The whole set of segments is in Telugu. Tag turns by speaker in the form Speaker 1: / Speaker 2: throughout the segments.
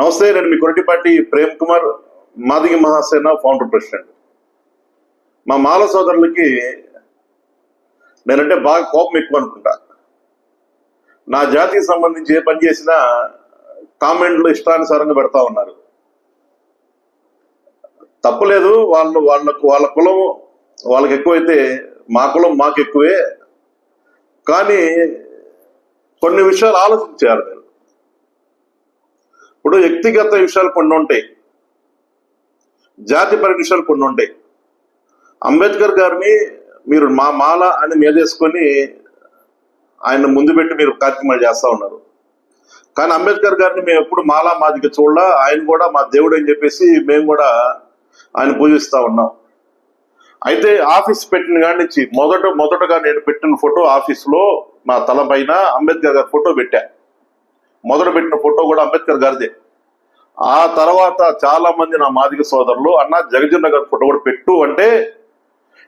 Speaker 1: నమస్తే నేను మీ కొరటిపాటి ప్రేమ్ కుమార్ మాదిగ మహాసేన ఫౌండర్ ప్రెసిడెంట్ మా మాల సోదరులకి నేనంటే బాగా కోపం ఎక్కువ అనుకుంటా. నా జాతికి సంబంధించి ఏ పని చేసినా కామెంట్లు ఇష్టానుసారంగా పెడతా ఉన్నారు. తప్పలేదు వాళ్ళు వాళ్ళకు వాళ్ళ కులం వాళ్ళకి ఎక్కువైతే మా కులం మాకు ఎక్కువే. కానీ కొన్ని విషయాలు ఆలోచించారు ఇప్పుడు వ్యక్తిగత విషయాలు కొన్ని ఉంటాయి. జాతిపర విషయాలు కొన్ని ఉంటాయి. అంబేద్కర్ గారిని మీరు మా మాల అని మేదేసుకొని ఆయన ముందు పెట్టి మీరు కార్యక్రమాలు చేస్తూ ఉన్నారు. కానీ అంబేద్కర్ గారిని మేము ఎప్పుడు మాలా మాదిక చూడ ఆయన కూడా మా దేవుడు అని చెప్పేసి మేము కూడా ఆయన పూజిస్తూ ఉన్నాం. అయితే ఆఫీస్ పెట్టిన కాడి నుంచి మొదట మొదటగా నేను పెట్టిన ఫోటో ఆఫీస్లో మా తల పైన అంబేద్కర్ గారి ఫోటో పెట్టా. మొదలుపెట్టిన ఫోటో కూడా అంబేద్కర్ గారిదే. ఆ తర్వాత చాలా మంది నా మాదిక సోదరులు అన్న జగజన్న గారి ఫోటో కూడా పెట్టు అంటే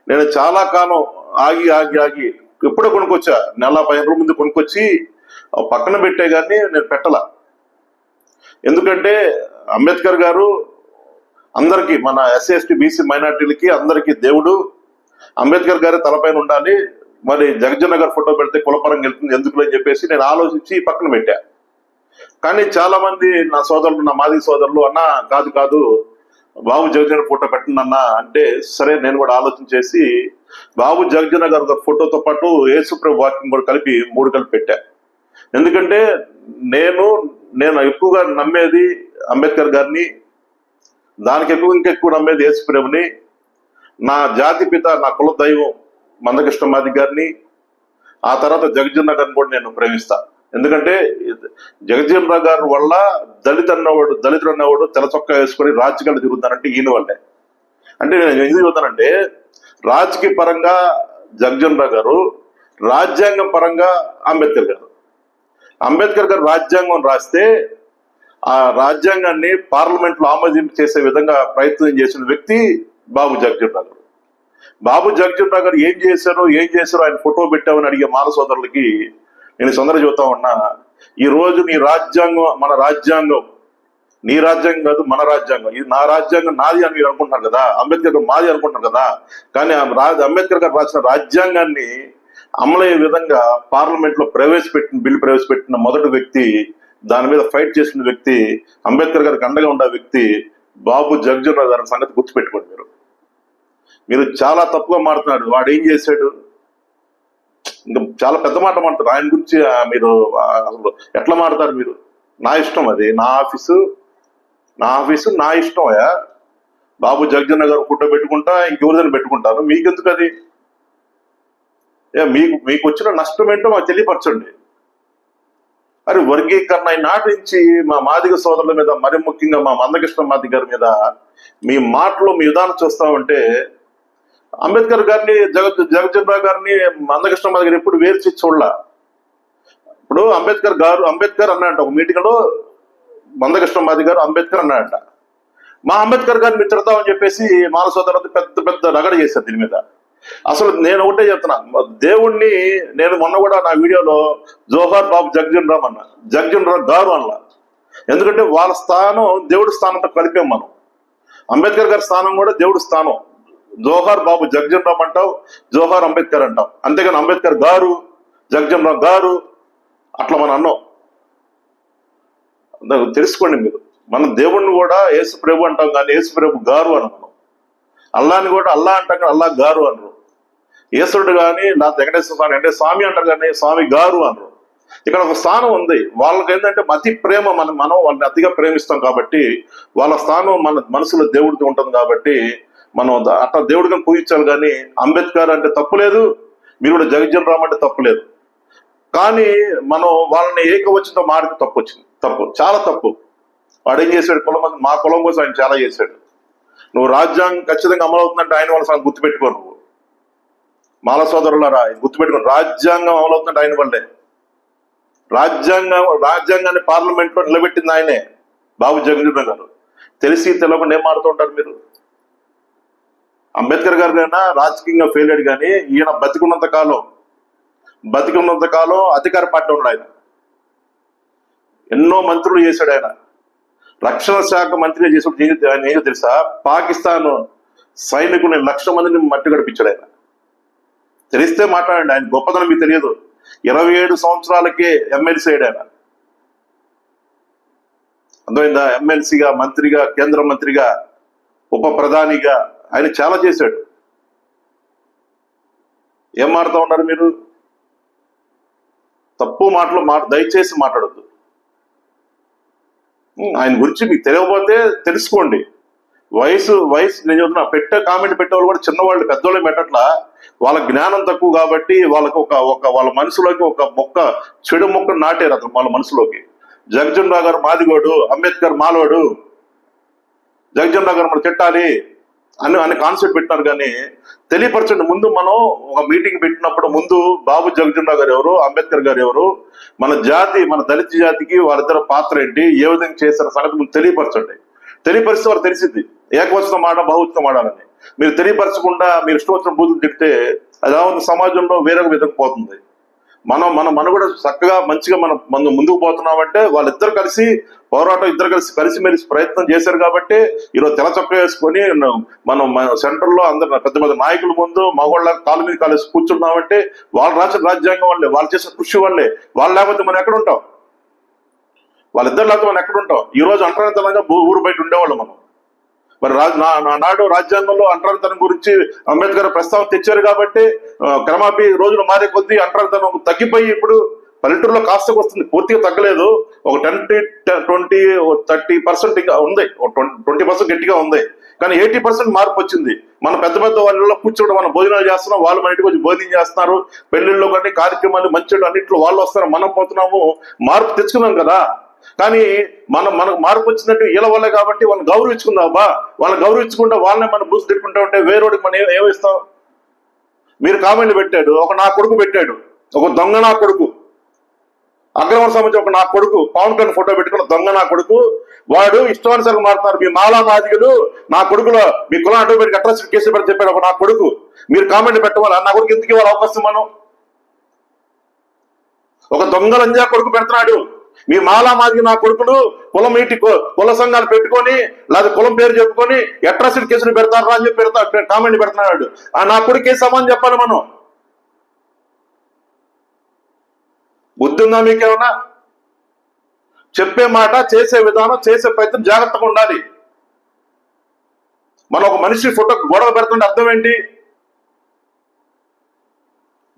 Speaker 1: నేను చాలా కాలం ఆగి ఆగి ఆగి ఎప్పుడో కొనుక్కొచ్చా నెల పదిహేను రోజుల ముందు కొనుక్కొచ్చి పక్కన పెట్టే కానీ నేను పెట్టలా. ఎందుకంటే అంబేద్కర్ గారు అందరికీ మన ఎస్సీ ఎస్టీ బీసీ మైనార్టీలకి అందరికీ దేవుడు. అంబేద్కర్ గారి తలపైన ఉండాలి. మరి జగజ్జన్న గారు ఫోటో పెడితే కులపరంగా వెళ్తుంది ఎందుకు అని చెప్పేసి నేను ఆలోచించి పక్కన పెట్టా. కానీ చాలా మంది నా సోదరులు నా మాది సోదరులు అన్న కాదు కాదు బాబు జగజన ఫోటో పెట్టండి అన్న అంటే సరే నేను కూడా ఆలోచన చేసి బాబు జగజన గారి ఫోటోతో పాటు యేసుప్రభు వాక్యం కూడా కలిపి మూడు కలిపి పెట్టా. ఎందుకంటే నేను నేను ఎక్కువగా నమ్మేది అంబేద్కర్ గారిని దానికి ఎక్కువ ఇంకెక్కువ నమ్మేది ఏసుప్రభుని నా జాతి పిత నా కుల దైవం మందకృష్ణ మాది గారిని ఆ తర్వాత జగజీవన్ గారిని కూడా నేను ప్రేమిస్తాను ఎందుకంటే జగజీవన్ రావు గారి వల్ల దళిత అన్నవాడు దళితుడు అన్నవాడు తెలచొక్క వేసుకొని రాజకీయాలు తిరుగుతానంటే ఈయన వల్లే. అంటే నేను ఎందుకు చెబుతానంటే రాజకీయ పరంగా జగజీవన్ రావు గారు రాజ్యాంగం పరంగా అంబేద్కర్ గారు. అంబేద్కర్ గారు రాజ్యాంగం రాస్తే ఆ రాజ్యాంగాన్ని పార్లమెంట్లో ఆమోదింపు చేసే విధంగా ప్రయత్నం చేసిన వ్యక్తి బాబు జగజీవన్ రావు గారు. బాబు జగజీవన్ రావు గారు ఏం చేశారు ఏం చేశారో ఆయన ఫోటో పెట్టామని అడిగే మాన సోదరులకి నేను తొందర చూస్తా ఉన్నా ఈ రోజు నీ రాజ్యాంగం మన రాజ్యాంగం. నీ రాజ్యాంగం కాదు మన రాజ్యాంగం. ఇది నా రాజ్యాంగం నాది అని మీరు అనుకుంటున్నారు కదా? అంబేద్కర్ మాది అనుకుంటున్నారు కదా? కానీ అంబేద్కర్ గారు రాసిన రాజ్యాంగాన్ని అమలయ్యే విధంగా పార్లమెంట్లో ప్రవేశపెట్టిన బిల్లు ప్రవేశపెట్టిన మొదటి వ్యక్తి దాని మీద ఫైట్ చేసిన వ్యక్తి అంబేద్కర్ గారికి అండగా ఉండే వ్యక్తి బాబు జగ్జన్ రావు గారి సంగతి గుర్తుపెట్టుకోండి మీరు. మీరు చాలా తప్పుగా మారుతున్నాడు వాడు ఏం చేశాడు? ఇంకా చాలా పెద్ద మాట మాట్లాడు ఆయన గురించి మీరు అసలు ఎట్లా మాడతారు మీరు? నా ఇష్టం అది. నా ఆఫీసు నా ఆఫీసు నా ఇష్టం అయ్యా. బాబు జగజన్న గారు ఫోటో పెట్టుకుంటా ఇంకెవరిదని పెట్టుకుంటారు. మీకెందుకు అది? మీకు మీకు వచ్చిన నష్టం ఏంటో మాకు తెలియపరచండి. అరే వర్గీకరణ నాటి నుంచి మా మాదిగ సోదరుల మీద మరి ముఖ్యంగా మా మందకృష్ణ మాది గారి మీద మీ మాటలు మీ విధానం చూస్తా ఉంటే అంబేద్కర్ గారిని జగ జగజ్జనరావు గారిని మందకృష్ణ మాది గారు ఎప్పుడు వేర్చి చేసి చూడలా. ఇప్పుడు అంబేద్కర్ గారు అంబేద్కర్ అన్నాడంట ఒక మీటింగ్లో మందకృష్ణ మాది గారు అంబేద్కర్ అన్నాడంట. మా అంబేద్కర్ గారిని మిత్రతాం అని చెప్పేసి మాల పెద్ద పెద్ద రగడ చేశారు దీని మీద. అసలు నేను ఒకటే చెప్తున్నా దేవుణ్ణి నేను మొన్న కూడా నా వీడియోలో జోహార్ బాబు జగ్జన్ రామ్ అన్న జగ్జన్ రామ్ గారు అన్న. ఎందుకంటే వాళ్ళ స్థానం దేవుడి స్థానంతో కలిపాం మనం. అంబేద్కర్ గారి స్థానం కూడా దేవుడి స్థానం. జోహార్ బాబు జగ్జన్ రామ్ అంటావు జోహార్ అంబేద్కర్ అంటాం అంతేగాని అంబేద్కర్ గారు జగ్జన్ రామ్ గారు అట్లా మనం అన్నాం. తెలుసుకోండి మీరు. మన దేవుణ్ణి కూడా యేసు ప్రభు అంటాం కానీ యేసు ప్రభు గారు అని మనం అల్లాని కూడా అల్లా అంటాం కానీ అల్లా గారు అనరు యేసుడు కానీ నా వెంకటేశ్వర స్వామి అంటే స్వామి అంటారు కానీ స్వామి గారు అనరు ఇక్కడ ఒక స్థానం ఉంది. వాళ్ళకి ఏంటంటే అతి ప్రేమ మనం మనం వాళ్ళని అతిగా ప్రేమిస్తాం కాబట్టి వాళ్ళ స్థానం మన మనసులో దేవుడితో ఉంటుంది కాబట్టి మనం అట్లా దేవుడిగా పూజించాలి కానీ అంబేద్కర్ అంటే తప్పులేదు మీరు కూడా జగజ్జన్ రామ్ అంటే తప్పులేదు కానీ మనం వాళ్ళని ఏకవచనంతో మారితే తప్పు వచ్చింది. తప్పు చాలా తప్పు. వాడు ఏం చేశాడు? కులం మా కులం కోసం ఆయన చాలా చేశాడు. నువ్వు రాజ్యాంగం ఖచ్చితంగా అమలు ఆయన వాళ్ళ సంగతి గుర్తుపెట్టుకో నువ్వు. మాల సోదరులారా గుర్తుపెట్టుకో. రాజ్యాంగం అమలవుతుందంటే ఆయన వల్లే రాజ్యాంగం రాజ్యాంగాన్ని పార్లమెంట్లో నిలబెట్టింది ఆయనే. బాబు జగన్ గారు. తెలిసి తెలియకుండా ఏం మారుతూ ఉంటారు మీరు? అంబేద్కర్ గారు రాజకీయంగా ఫెయిల్ అయ్యాడు కానీ ఈయన బతికున్నంత కాలం బతికున్నంత కాలం అధికార పార్టీ ఉన్నాడు ఆయన. ఎన్నో మంత్రులు చేశాడు ఆయన. రక్షణ శాఖ మంత్రిగా చేసినప్పుడు ఆయన ఏదో తెలుసా? పాకిస్తాన్ సైనికుని లక్ష మందిని మట్టి గడిపించాడు ఆయన. తెలిస్తే మాట్లాడండి ఆయన గొప్పతనం మీకు తెలియదు. ఇరవై ఏడు సంవత్సరాలకే ఎమ్మెల్సీ అయ్యాడు ఆయన. అర్థమైందా? ఎమ్మెల్సీగా మంత్రిగా కేంద్ర మంత్రిగా ఉప ప్రధానిగా ఆయన చాలా చేశాడు. ఏం మాడుతూ ఉన్నారు మీరు? తప్పు మాటలు మాట దయచేసి మాట్లాడద్దు. ఆయన గురించి మీకు తెలియకపోతే తెలుసుకోండి. వయసు వయసు నేను చెబుతున్నా పెట్టే కామెంట్ పెట్టేవాళ్ళు కూడా చిన్నవాళ్ళు పెద్దవాళ్ళు పెట్టట్లా? వాళ్ళ జ్ఞానం తక్కువ కాబట్టి వాళ్ళకి ఒక ఒక వాళ్ళ మనసులోకి ఒక మొక్క చెడు మొక్క నాటారు అతను వాళ్ళ మనసులోకి. జగజన్ రావు గారు మాదిగోడు అంబేద్కర్ మాలోడు. జగజన్ రావు గారు మనం తిట్టాలి. అని అనే కాన్సెప్ట్ పెట్టినారు కానీ తెలియపరచండి. ముందు మనం ఒక మీటింగ్ పెట్టినప్పుడు ముందు బాబు జగజన్ గారు ఎవరు అంబేద్కర్ గారు ఎవరు మన జాతి మన దళిత జాతికి వారిద్దరు పాత్ర ఏంటి ఏ విధంగా చేసిన సంగతి ముందు తెలియపరచండి. తెలియపరిస్తే వారు తెలిసింది ఏకవచనం మాట బహువచనం ఆడాలని మీరు తెలియపరచకుండా మీరు ఇష్టం వచ్చిన బూతులు తిడితే అది సమాజంలో వేరొక విధంగా పోతుంది. మనం మన మన కూడా చక్కగా మంచిగా మనం మనం ముందుకు పోతున్నామంటే వాళ్ళిద్దరు కలిసి పోరాటం ఇద్దరు కలిసి కలిసి మెలిసి ప్రయత్నం చేశారు కాబట్టి ఈరోజు తెలచొక్క వేసుకొని మనం సెంటర్లో అందరు పెద్ద పెద్ద నాయకుల ముందు మగవాళ్ళ కాలు మీద కాలేసి కూర్చున్నామంటే వాళ్ళు రాసిన రాజ్యాంగం వాళ్ళే వాళ్ళు చేసిన కృషి వాళ్ళే. వాళ్ళు లేకపోతే మనం ఎక్కడ ఉంటాం? వాళ్ళిద్దరు లేకపోతే మనం ఎక్కడ ఉంటాం? ఈ రోజు అంటరానితనంగా ఊరు బయట ఉండేవాళ్ళు మనం. మరి రాజ్ నా- నా- నాడు రాజ్యాంగంలో అంటరానితనం గురించి అంబేద్కర్ ప్రస్తావన తెచ్చారు కాబట్టి క్రమాపి రోజులు మారే కొద్దీ అంటరానితనం తగ్గిపోయి ఇప్పుడు పల్లెటూరులో కాస్త వస్తుంది. పూర్తిగా తగ్గలేదు. ఒక ట్వంటీ ట్వంటీ థర్టీ పర్సెంట్ ఇంకా ఉంది. ట్వంటీ పర్సెంట్ గట్టిగా ఉంది. కానీ ఎయిటీ పర్సెంట్ మార్పు వచ్చింది. మన పెద్ద పెద్ద వాళ్ళలో కూర్చోవడం మనం భోజనాలు చేస్తున్నాం. వాళ్ళు మన ఇంటికి వచ్చి భోజనం చేస్తున్నారు. పెళ్ళిళ్ళు కానీ కార్యక్రమాలు మంచి అన్నింటిలో వాళ్ళు వస్తారు. మనం పోతున్నాము. మార్పు తెచ్చుకున్నాం కదా. కానీ మనం మనకు మార్పు వచ్చినట్టు వీళ్ళ వల్లే కాబట్టి వాళ్ళని గౌరవించుకుందాం. బా వాళ్ళని గౌరవించుకుంటే వాళ్ళని మనం బూస్ తిట్టుకుంటా ఉంటే వేరేవాడికి మనం ఏం- ఏమిస్తాం మీరు కామెంట్లు పెట్టాడు ఒక నా కొడుకు పెట్టాడు ఒక దొంగ నా కొడుకు. అగ్రవర్ సంబంధించి ఒక నా కొడుకు పవన్ కళ్యాణ్ ఫోటో పెట్టుకున్న దొంగ నా కొడుకు. వాడు ఇష్టానుసారంగా మారుతున్నారు. మీ మాలా నాదిగులు నా కొడుకులో మీ కులం అటు పెట్టి అట్రాసిటీ కేసు పెట్టి చెప్పాడు ఒక నా కొడుకు. మీరు కామెంట్ పెట్టవాలా? నా కొడుకు ఎందుకు ఇవ్వాలి అవకాశం మనం? ఒక దొంగ లంజా కొడుకు పెడుతున్నాడు. మీ మాలా మాదిరి నా కొడుకులు కులం ఇటు కుల సంఘాలు పెట్టుకొని లేదా కులం పేరు చెప్పుకొని అట్రాసిటీ కేసులు పెడతారా అని చెప్పి పెడతా కామెంట్ పెడుతున్నాడు. ఆ నా కొడుకు ఏ సమాన్ చెప్పాలి మనం? బుద్ధి ఉందా మీకేమన్నా చెప్పే మాట చేసే విధానం చేసే ప్రయత్నం జాగ్రత్తగా ఉండాలి. మనం ఒక మనిషి ఫోటో గొడవ పెడుతుంటే అర్థం ఏంటి?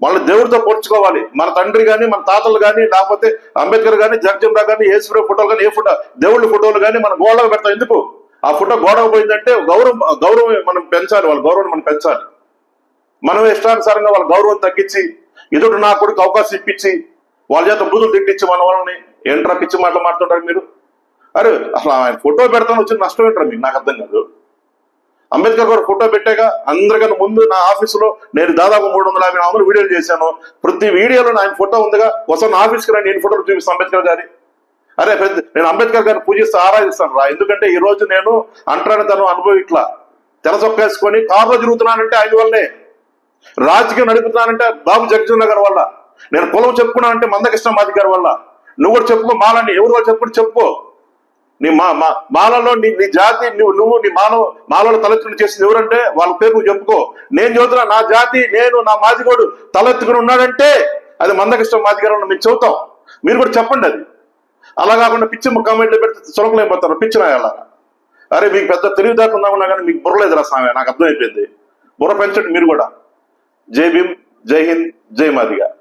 Speaker 1: వాళ్ళు దేవుడితో పోల్చుకోవాలి. మన తండ్రి కానీ మన తాతలు కానీ లేకపోతే అంబేద్కర్ కానీ జగజన్ కానీ ఏసుప్రే ఫోటోలు కానీ ఏ ఫోటో దేవుళ్ళ ఫోటోలు కానీ మన గోడలో పెడతాం. ఎందుకు? ఆ ఫోటో గోడకు పోయిందంటే గౌరవం గౌరవం మనం పెంచాలి వాళ్ళ గౌరవం మనం పెంచాలి. మనం ఇష్టానుసారంగా వాళ్ళ గౌరవం తగ్గించి ఎదుటి నా కొడుకు అవకాశం ఇప్పించి వాళ్ళ చేత బూతులు తిట్టించి మన వాళ్ళని ఏంట్రా పిచ్చి మాటలు మాట్లాడుతుంటారు మీరు? అరే అసలు ఆయన ఫోటో పెడతాను వచ్చిన నష్టం ఏంట్రా మీకు? నాకు అర్థం కాదు. అంబేద్కర్ గారు ఫోటో పెట్టాక అందరికన్నా ముందు నా ఆఫీసులో నేను దాదాపు మూడు వందల యాభై నాలుగు వీడియోలు చేశాను. ప్రతి వీడియోలో నా ఆయన ఫోటో ఉందిగా. ఒకసారి నా ఆఫీస్కి రండి నేను ఫోటోలు చూపిస్తాను అంబేద్కర్ గారి. అరే పెద్ద నేను అంబేద్కర్ గారిని పూజిస్తూ ఆరాధిస్తాను రా. ఎందుకంటే ఈ రోజు నేను అంటరానితనం అనుభవం ఇట్లా తెరచొక్కేసుకొని కారులో తిరుగుతున్నానంటే ఆయన వల్లే. రాజకీయం నడుపుతున్నానంటే బాబు జగజీవన్ గారి వల్ల. నేను కులం చెప్పుకున్నానంటే మందకృష్ణ మాది గారి వల్ల. నువ్వు కూడా చెప్పుకో మాలని ఎవరు వాళ్ళు చెప్పుకుంటే చెప్పుకో. నీ మా మా మాలలో నీ నీ జాతి నువ్వు నువ్వు నీ మానవ మాలలో తలెత్తుకుని చేసింది ఎవరంటే వాళ్ళ పేరు చెప్పుకో. నేను చదువుతున్నా నా జాతి నేను నా మాదిగోడు తలెత్తుకుని ఉన్నాడంటే అది మందకృష్ణ మాదిగారు మేము చెబుతాం. మీరు కూడా చెప్పండి అది. అలా కాకుండా పిచ్చి కామెంట్లు పెడితే చులకలేకపోతారు పిచ్చిన అలా అరే మీకు పెద్ద తెలివిదాకా ఉందా కానీ మీకు బుర్రలేదు రా స్వామి నాకు అర్థమైపోయింది. బుర్ర పెంచండి మీరు కూడా. జై భీమ్ జై హింద్ జై మాదిగా.